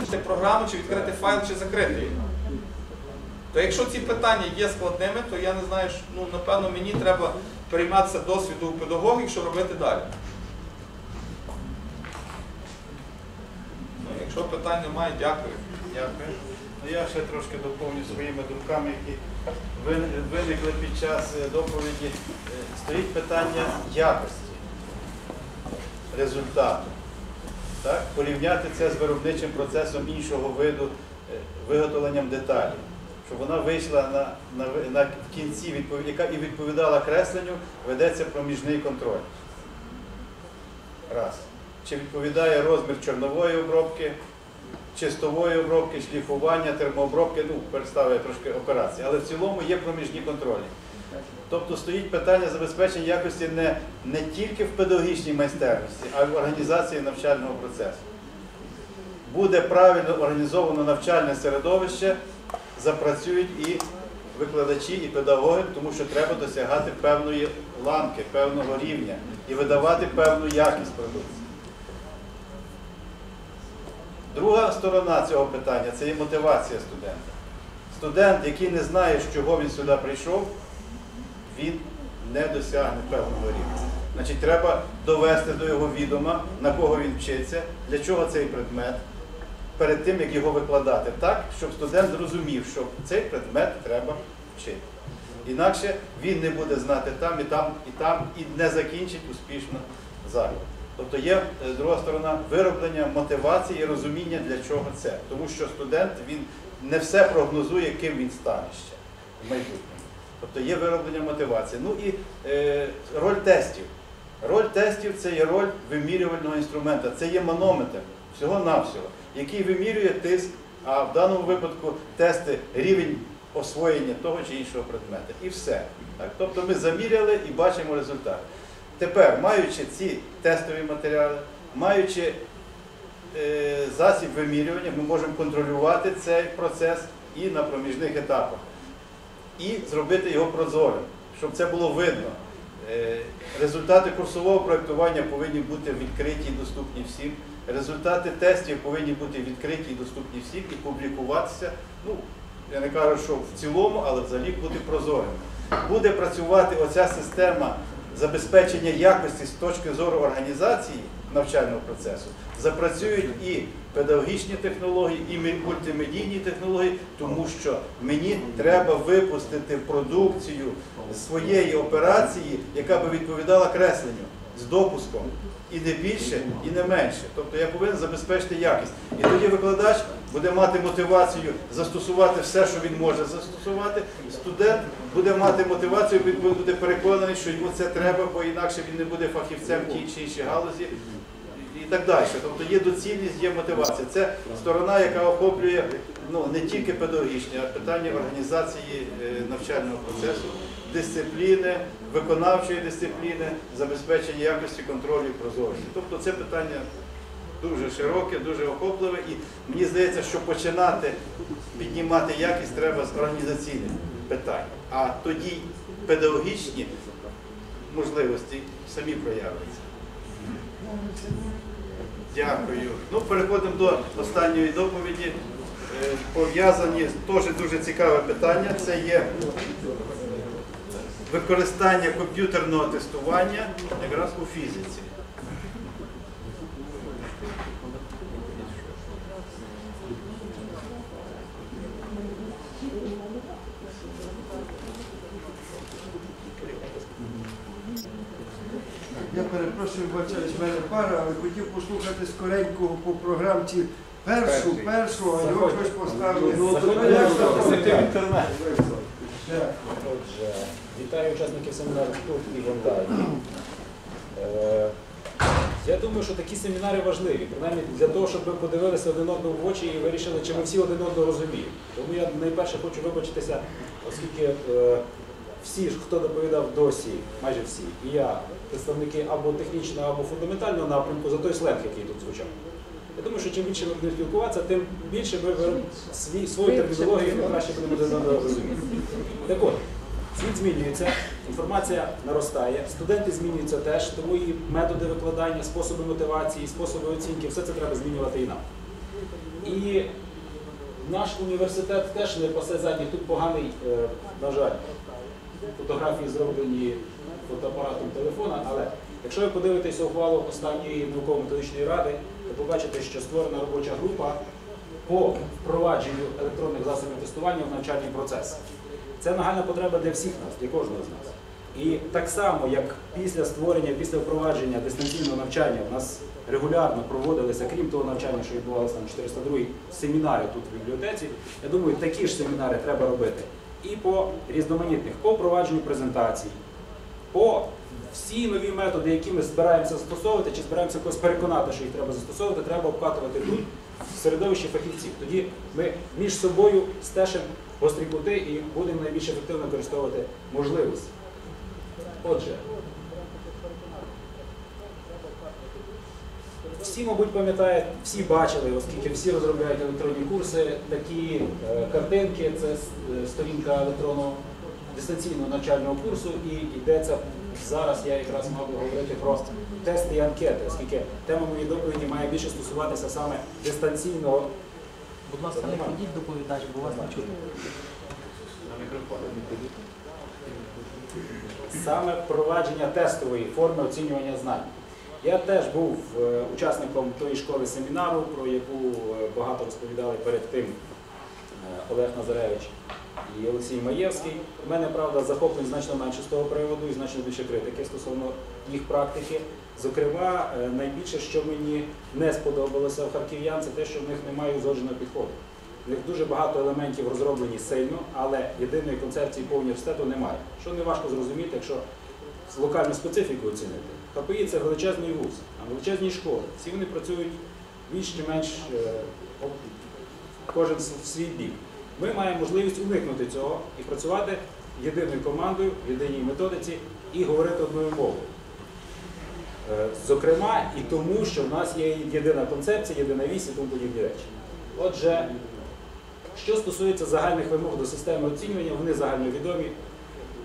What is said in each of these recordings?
Відкрити програму, чи відкрити файл, чи закрити її. То якщо ці питання є складними, то я не знаю, ну, напевно, мені треба перейматися досвіду у педагогів, що робити далі. Ну, якщо питань немає, дякую. Дякую. Ну, я ще трошки доповню своїми думками, які виникли під час е, доповіді. Е, Стоїть питання якості результату. Так? Порівняти це з виробничим процесом іншого виду е, виготовленням деталі. Щоб вона вийшла на, на, на в кінці, відпов- яка і відповідала кресленню, ведеться проміжний контроль. Раз. Чи відповідає розмір чорнової обробки, чистової обробки, шліфування, термообробки, ну, представив трошки операції, але в цілому є проміжні контролі. Тобто стоїть питання забезпечення якості не, не тільки в педагогічній майстерності, а й в організації навчального процесу. Буде правильно організовано навчальне середовище, запрацюють і викладачі, і педагоги, тому що треба досягати певної ланки, певного рівня і видавати певну якість продукції. Друга сторона цього питання це є мотивація студента. Студент, який не знає, з чого він сюди прийшов, він не досягне певного рівня. Значить, треба довести до його відома, на кого він вчиться, для чого цей предмет, перед тим, як його викладати, так, щоб студент зрозумів, що цей предмет треба вчити. Інакше він не буде знати там і там, і там, і не закінчить успішно заклад. Тобто є е, друга сторона вироблення мотивації і розуміння, для чого це. Тому що студент він не все прогнозує, ким він стане ще в майбутньому. Тобто є вироблення мотивації. Ну і е, роль тестів. Роль тестів це є роль вимірювального інструмента, це є манометр всього-навсього, який вимірює тиск, а в даному випадку тести рівень освоєння того чи іншого предмета. І все. Так? Тобто ми заміряли і бачимо результат. Тепер, маючи ці тестові матеріали, маючи е, засіб вимірювання, ми можемо контролювати цей процес і на проміжних етапах, і зробити його прозорим, щоб це було видно. Е, Результати курсового проєктування повинні бути відкриті і доступні всім. Результати тестів повинні бути відкриті і доступні всім і публікуватися. Ну, я не кажу, що в цілому, але взагалі бути прозорим. Буде працювати оця система забезпечення якості з точки зору організації навчального процесу. Запрацюють і педагогічні технології, і мультимедійні технології, тому що мені треба випустити продукцію своєї операції, яка би відповідала кресленню з допуском. І не більше, і не менше. Тобто я повинен забезпечити якість. І тоді викладач буде мати мотивацію застосувати все, що він може застосувати. Студент буде мати мотивацію, він буде переконаний, що йому це треба, бо інакше він не буде фахівцем в тій чи іншій галузі і так далі. Тобто є доцільність, є мотивація. Це сторона, яка охоплює ну, не тільки педагогічні, а питання організації е, навчального процесу, дисципліни, виконавчої дисципліни, забезпечення якості контролю і прозорості. Тобто це питання дуже широке, дуже охопливе, і мені здається, що починати піднімати якість треба з організаційних питань. А тоді педагогічні можливості самі проявляться. Дякую. Ну, переходимо до останньої доповіді. Е, Пов'язані теж дуже цікаве питання. Це є використання комп'ютерного тестування якраз у фізиці. Я перепрошую, вибачаюсь, в мене пара, але хотів послухати скоренького по програмці першу, першу, а його щось поставили. Отже, вітаю учасників семінару тут і в. Е, Я думаю, що такі семінари важливі, принаймні для того, щоб ви подивилися один одному в очі і вирішили, чи ми всі один одного розуміємо. Тому я найперше хочу вибачитися, оскільки е, всі, хто доповідав досі, майже всі, і я, представники або технічного, або фундаментального напрямку, за той сленг, який тут звучав. Я думаю, що чим більше ми будемо спілкуватися, тим більше ми свій, свою термінологію краще будемо розуміти. Так от, світ змінюється, інформація наростає, студенти змінюються теж, тому і методи викладання, способи мотивації, способи оцінки, все це треба змінювати і нам. І наш університет теж не пасе задніх. Тут поганий, е, на жаль, фотографії зроблені фотоапаратом телефона, але якщо ви подивитеся ухвалу останньої науково-методичної ради, то побачите, що створена робоча група по впровадженню електронних засобів тестування в навчальний процес. Це нагальна потреба для всіх нас, для кожного з нас. І так само, як після створення, після впровадження дистанційного навчання у нас регулярно проводилися, крім того навчання, що відбувалося на 402 семінари тут в бібліотеці, я думаю, такі ж семінари треба робити і по різноманітних, по впровадженню презентацій, по всі нові методи, які ми збираємося застосовувати, чи збираємося когось переконати, що їх треба застосовувати, треба обкатувати тут, в середовищі фахівців. Тоді ми між собою стежимо гострі кути і будемо найбільш ефективно використовувати можливості. Отже, всі, мабуть, пам'ятають, всі бачили, оскільки всі розробляють електронні курси, такі е, картинки, це е, сторінка електронного дистанційного навчального курсу, і йдеться зараз, я якраз мав би говорити про тести і анкети, оскільки тема моєї доповіді має більше стосуватися саме дистанційного Будь ласка, не ходіть доповідач, бо вас не чути. саме впровадження тестової форми оцінювання знань. Я теж був е, учасником тої школи семінару, про яку е, багато розповідали перед тим е, Олег Назаревич і Олексій Маєвський. У мене, правда, захоплень значно менше з того приводу і значно більше критики стосовно їх практики. Зокрема, найбільше, що мені не сподобалося в харків'ян, це те, що в них немає узгодженого підходу. В них дуже багато елементів розроблені сильно, але єдиної концепції по університету немає. Що не важко зрозуміти, якщо локальну специфіку оцінити. ХПІ це величезний вуз, а величезні школи. Всі вони працюють більш чи менш е, кожен в свій бік. Ми маємо можливість уникнути цього і працювати єдиною командою, в єдиній методиці і говорити одною мовою. Е, Зокрема, і тому, що в нас є єдина концепція, єдина вісь і тому подібні речі. Отже, що стосується загальних вимог до системи оцінювання, вони загальновідомі.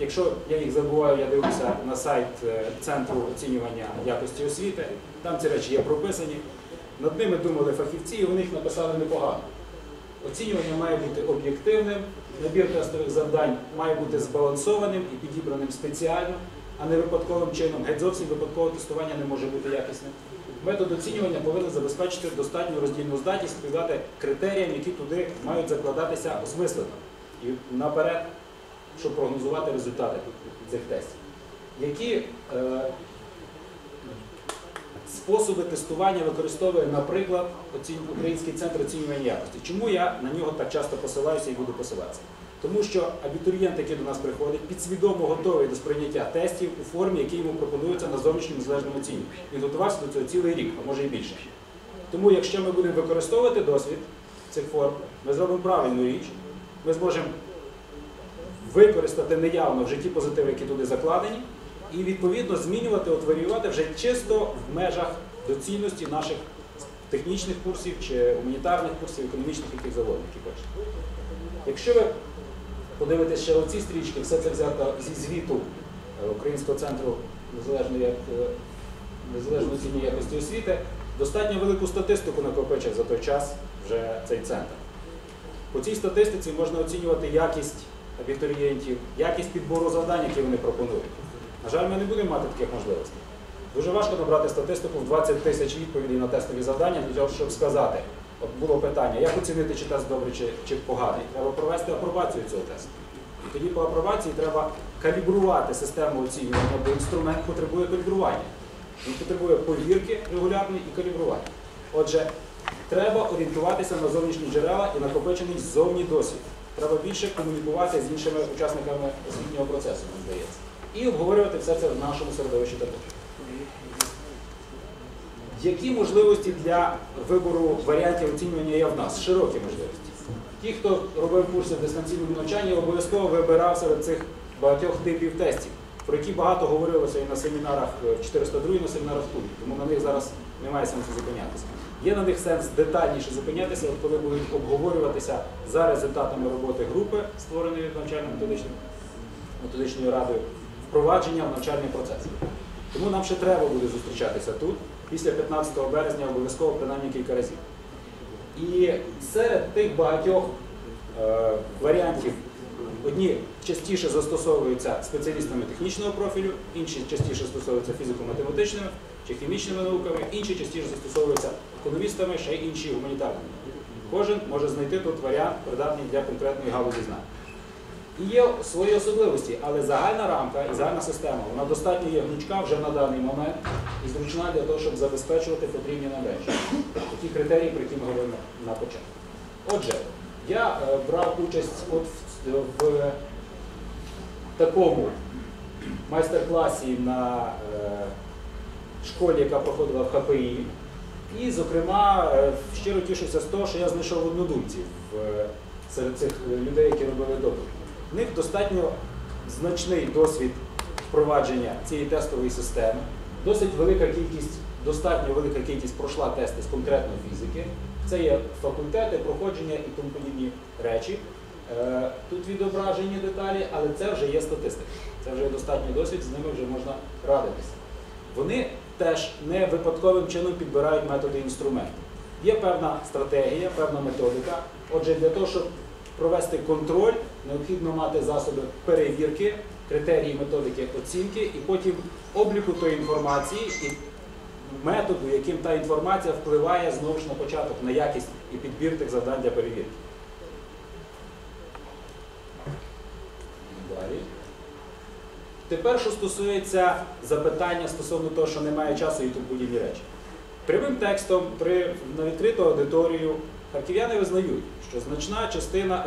Якщо я їх забуваю, я дивлюся на сайт е, Центру оцінювання якості освіти, там ці речі є прописані. Над ними думали фахівці, і вони їх написали непогано. Оцінювання має бути об'єктивним, набір тестових завдань має бути збалансованим і підібраним спеціально, а не випадковим чином. Геть зовсім випадкове тестування не може бути якісним. Метод оцінювання повинен забезпечити достатню роздільну здатність співати критеріям, які туди мають закладатися осмислено і наперед, щоб прогнозувати результати цих тестів. Які е, способи тестування використовує, наприклад, Український центр оцінювання якості. Чому я на нього так часто посилаюся і буду посилатися? Тому що абітурієнт, який до нас приходить, підсвідомо готовий до сприйняття тестів у формі, які йому пропонуються на зовнішньому незалежному оцінюванні. Він готувався до цього цілий рік, а може і більше. Тому, якщо ми будемо використовувати досвід цих форм, ми зробимо правильну річ, ми зможемо використати неявно в житті позитиви, які туди закладені, і відповідно змінювати, от вже чисто в межах доцільності наших технічних курсів чи гуманітарних курсів, економічних, яких заводних, які хочете. Якщо ви подивитесь ще оці стрічки, все це взято зі звіту е, Українського центру незалежної, е, незалежної оцінювання якості освіти, достатньо велику статистику накопичив за той час вже цей центр. По цій статистиці можна оцінювати якість абітурієнтів, якість підбору завдань, які вони пропонують. На жаль, ми не будемо мати таких можливостей. Дуже важко набрати статистику в 20 тисяч відповідей на тестові завдання для того, щоб сказати, от було питання, як оцінити, чи тест добрий, чи, чи поганий. Треба провести апробацію цього тесту. І тоді по апробації треба калібрувати систему оцінювання, бо інструмент потребує калібрування. Він потребує повірки регулярної і калібрування. Отже, треба орієнтуватися на зовнішні джерела і накопичений ззовні досвід. Треба більше комунікувати з іншими учасниками освітнього процесу, мені здається. І обговорювати все це в нашому середовищі також. Які можливості для вибору варіантів оцінювання є в нас? Широкі можливості. Ті, хто робив курси в дистанційному навчанні, обов'язково вибирав серед цих багатьох типів тестів, про які багато говорилося і на семінарах 402, і на семінарах тут. Тому на них зараз немає сенсу зупинятися. Є на них сенс детальніше зупинятися, от коли будуть обговорюватися за результатами роботи групи, створеної навчально-методичною методичною радою, впровадження в навчальний процес. Тому нам ще треба буде зустрічатися тут після 15 березня обов'язково принаймні кілька разів. І серед тих багатьох е, варіантів одні частіше застосовуються спеціалістами технічного профілю, інші частіше застосовуються фізико-математичними чи хімічними науками, інші частіше застосовуються економістами, ще й інші гуманітарними. Кожен може знайти тут варіант, придатний для конкретної галузі знань. І є свої особливості, але загальна рамка і загальна система, вона достатньо є гнучка вже на даний момент і зручна для того, щоб забезпечувати потрібні нам речі. Такі критерії, про які ми говорили на початку. Отже, я е, брав участь от в, в такому майстер-класі на е, школі, яка проходила в ХПІ. І, зокрема, е, щиро тішуся з того, що я знайшов однодумців е, серед цих людей, які робили допит. В них достатньо значний досвід впровадження цієї тестової системи, досить велика кількість, достатньо велика кількість пройшла тести з конкретної фізики. Це є факультети, проходження і тому подібні речі. Е, Тут відображені деталі, але це вже є статистика. Це вже є достатній досвід, з ними вже можна радитися. Вони теж не випадковим чином підбирають методи і інструменти. Є певна стратегія, певна методика. Отже, для того, щоб провести контроль, необхідно мати засоби перевірки, критерії методики оцінки і потім обліку тої інформації і методу, яким та інформація впливає знову ж на початок на якість і підбір тих завдань для перевірки. Далі. Тепер, що стосується запитання стосовно того, що немає часу і тому подібні речі. Прямим текстом при, на відкриту аудиторію харків'яни визнають, що значна частина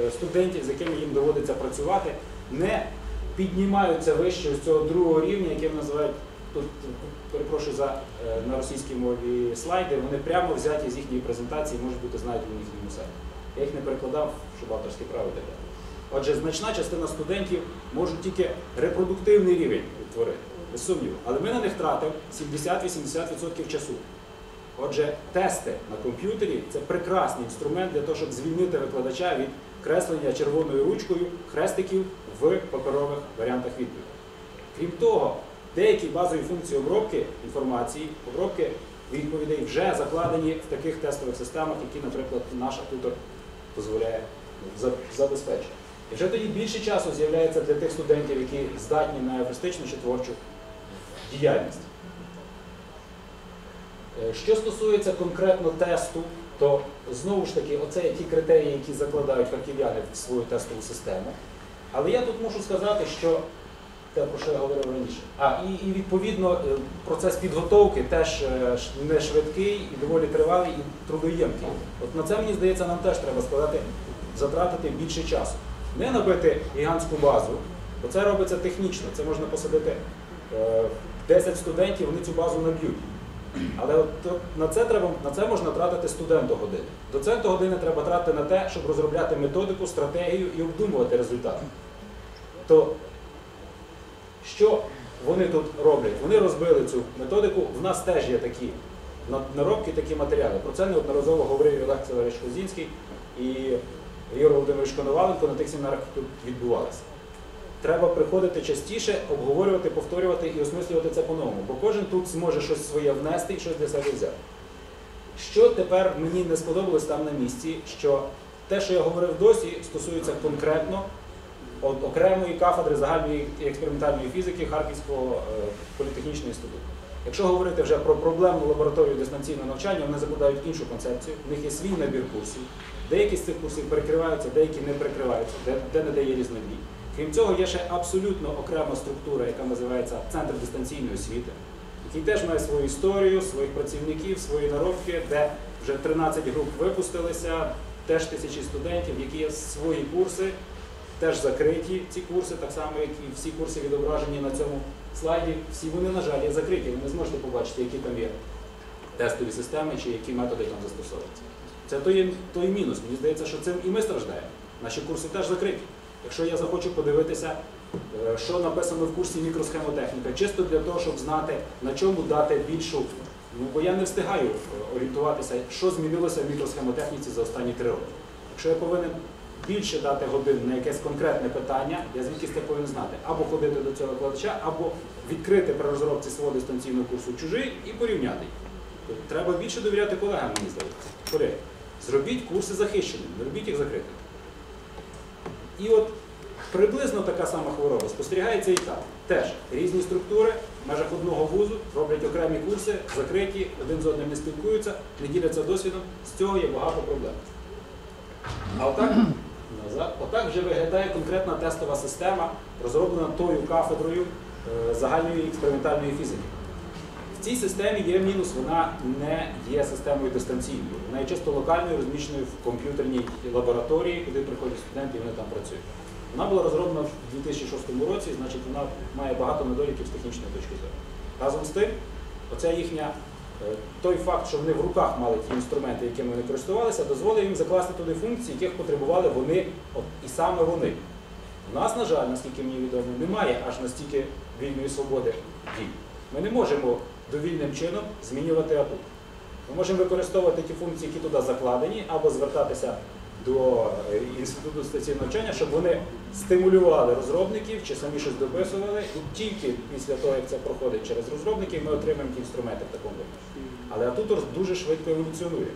е, студентів, з якими їм доводиться працювати, не піднімаються вище з цього другого рівня, який називають тут, перепрошую за е, на російській мові слайди, вони прямо взяті з їхньої презентації, можуть бути знайдені на їхньому сайті. Я їх не перекладав, щоб авторське право далі. Отже, значна частина студентів можуть тільки репродуктивний рівень відтворити, без сумніву. Але ми на них тратимо 70-80% часу. Отже, тести на комп'ютері це прекрасний інструмент для того, щоб звільнити викладача від креслення червоною ручкою хрестиків в паперових варіантах відповіді. Крім того, деякі базові функції обробки інформації, обробки відповідей вже закладені в таких тестових системах, які, наприклад, наш тутор дозволяє забезпечити. І вже тоді більше часу з'являється для тих студентів, які здатні на ефестичну чи творчу діяльність. Е, Що стосується конкретно тесту, то знову ж таки, оце ті критерії, які закладають харків'яни в свою тестову систему. Але я тут мушу сказати, що те, про що я говорив раніше. А, і, і відповідно е, процес підготовки теж е, не швидкий і доволі тривалий і трудоємкий. От на це мені здається, нам теж треба складати, затратити більше часу. Не набити гігантську базу, бо це робиться технічно. Це можна посадити е, 10 студентів, вони цю базу наб'ють. Але на це треба на це можна тратити студенту години. Доценту години треба тратити на те, щоб розробляти методику, стратегію і обдумувати результати. То що вони тут роблять? Вони розбили цю методику. В нас теж є такі наробки, такі матеріали. Про це неодноразово говорив Олег Цезаревич Козінський і Ігор Володимирович Коноваленко на тих семінарах, тут відбувалися. Треба приходити частіше, обговорювати, повторювати і осмислювати це по-новому, бо кожен тут зможе щось своє внести і щось для себе взяти. Що тепер мені не сподобалось там на місці, що те, що я говорив досі, стосується конкретно окремої кафедри загальної і експериментальної фізики Харківського е, політехнічного інституту. Якщо говорити вже про проблемну лабораторію дистанційного навчання, вони закладають іншу концепцію. В них є свій набір курсів. Деякі з цих курсів перекриваються, деякі не перекриваються, де, не дає різнобій. Крім цього, є ще абсолютно окрема структура, яка називається Центр дистанційної освіти, який теж має свою історію, своїх працівників, свої наробки, де вже 13 груп випустилися, теж тисячі студентів, які є свої курси, теж закриті ці курси, так само, як і всі курси відображені на цьому слайді. Всі вони, на жаль, є закриті. Ви не зможете побачити, які там є тестові системи чи які методи там застосовуються. Це той, той мінус. Мені здається, що цим і ми страждаємо. Наші курси теж закриті. Якщо я захочу подивитися, е, що написано в курсі мікросхемотехніка, чисто для того, щоб знати, на чому дати більшу. Ну, бо я не встигаю е, орієнтуватися, що змінилося в мікросхемотехніці за останні три роки. Якщо я повинен більше дати годин на якесь конкретне питання, я звідки це повинен знати. Або ходити до цього викладача, або відкрити при розробці свого дистанційного курсу чужий і порівняти. Тобто Треба більше довіряти колегам, мені здається. Колеги, зробіть курси захищеними, не робіть їх закритими. І от приблизно така сама хвороба спостерігається і там. Теж різні структури в межах одного вузу роблять окремі курси, закриті, один з одним не спілкуються, не діляться досвідом. З цього є багато проблем. А отак, отак вже виглядає конкретна тестова система, розроблена тою кафедрою е, загальної експериментальної фізики. В цій системі є мінус, вона не є системою дистанційною. Вона є чисто локальною, розміщеною в комп'ютерній лабораторії, куди приходять студенти і вони там працюють. Вона була розроблена в 2006 році, значить вона має багато недоліків з технічної точки зору. Разом з тим, оця їхня, той факт, що вони в руках мали ті інструменти, якими вони користувалися, дозволив їм закласти туди функції, яких потребували вони, от, і саме вони. У нас, на жаль, наскільки мені відомо, немає аж настільки вільної свободи дій. Ми не можемо довільним чином змінювати АПУ. Ми можемо використовувати ті функції, які туди закладені, або звертатися до е, інституту стаційного навчання, щоб вони стимулювали розробників чи самі щось дописували. І тільки після того, як це проходить через розробників, ми отримаємо ті інструменти в такому вигляді. Але атутор дуже швидко еволюціонує.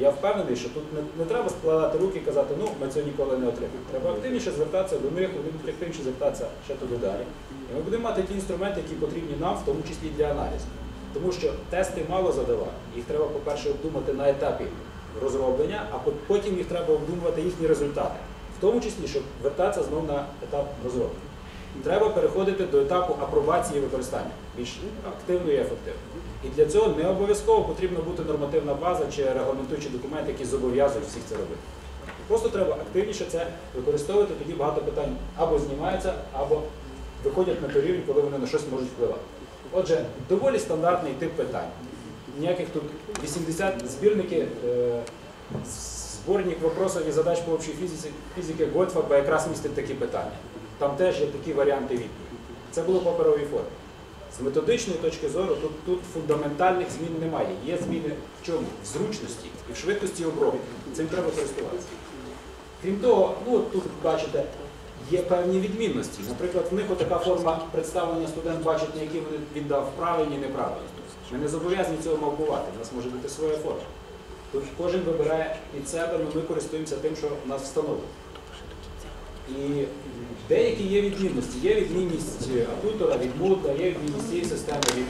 Я впевнений, що тут не, не треба складати руки і казати, ну ми цього ніколи не отримаємо. Треба активніше звертатися до них, вони будуть активніше звертатися ще туди далі. І ми будемо мати ті інструменти, які потрібні нам, в тому числі для аналізу. Тому що тести мало задавати. Їх треба, по-перше, обдумати на етапі розроблення, а потім їх треба обдумувати їхні результати. В тому числі, щоб вертатися знову на етап розроблення. Треба переходити до етапу апробації використання більш активно і ефективно. І для цього не обов'язково потрібна бути нормативна база чи регламентуючі документи, які зобов'язують всіх це робити. Просто треба активніше це використовувати, тоді багато питань або знімаються, або виходять на той рівень, коли вони на щось можуть впливати. Отже, доволі стандартний тип питань. Ніяких тут 80 збірники, е, зборник вопросів і задач по общій фізиці, фізики Готфаба якраз містить такі питання. Там теж є такі варіанти відповіді. Це було в паперовій формі. З методичної точки зору тут, тут фундаментальних змін немає. Є зміни в чому? В зручності і в швидкості обробки. Цим треба користуватися. Крім того, ну тут бачите, є певні відмінності. Наприклад, в них отака форма представлення студент бачить, на які він віддав правильні і неправильні. Ми не зобов'язані цього мавпувати, у нас може бути своя форма. Тут кожен вибирає під себе, але ми користуємося тим, що нас встановлено. І деякі є відмінності. Є відмінність атутора від мута, є відмінність цієї системи від